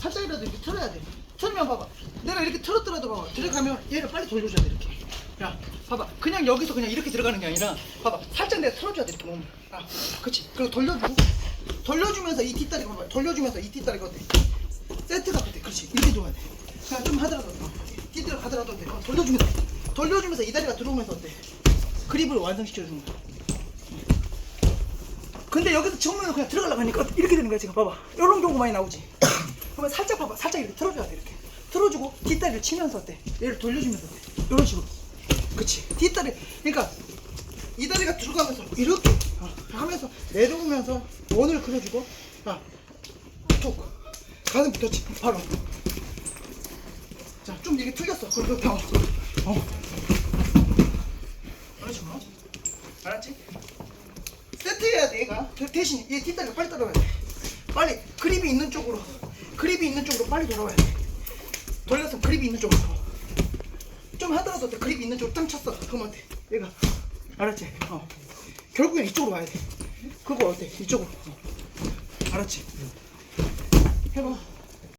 살짝이라도 이렇게 틀어야 돼. 틀면 봐봐. 내가 이렇게 틀었더라도 봐봐. 들어가면 얘를 빨리 돌려줘야 돼 이렇게. 야 봐봐. 그냥 여기서 그냥 이렇게 들어가는 게 아니라 봐봐. 살짝 내가 틀어줘야 돼 이렇게 몸을. 아 그치? 그리고 돌려주고. 돌려주면서 이 뒷다리 봐봐. 돌려주면서 이 뒷다리가 어때? 세트가 어때? 그렇지. 이렇게 좋아야 돼. 그냥 좀 하더라도 어, 뒷다리 가더라도 어때? 어, 돌려주면서 돌려주면서 이 다리가 들어오면서 어때? 그립을 완성시켜주는 거야. 근데 여기서 정면으로 그냥 들어가려고 하니까 이렇게 되는 거야 지금. 봐봐. 이런 경우 많이 나오지 그러면 살짝 봐봐. 살짝 이렇게 틀어줘야 돼 이렇게. 틀어주고 뒷다리를 치면서 어때? 얘를 돌려주면서 어때? 이런 식으로. 그치? 뒷다리 그러니까 이 다리가 들어가면서 이렇게 어, 하면서 내려오면서 원을 그려주고 아, 툭. 가슴 붙었지? 바로. 자좀 이게 틀렸어. 그리고 어, 어. 그런 식으로 알았지? 세트해야 돼 얘가. 그 대신 얘 뒷다리가 빨리 따라와야 돼. 빨리 그립이 있는 쪽으로 그립이 있는 쪽으로 빨리 돌아와야 돼 돌려서 그립이 있는 쪽으로 좀 하더라도 돼. 그립이 있는 쪽으로 땅 쳤어 그러면 돼 얘가 알았지? 어 결국엔 이쪽으로 와야 돼 그거 어때? 이쪽으로 어. 알았지? 해봐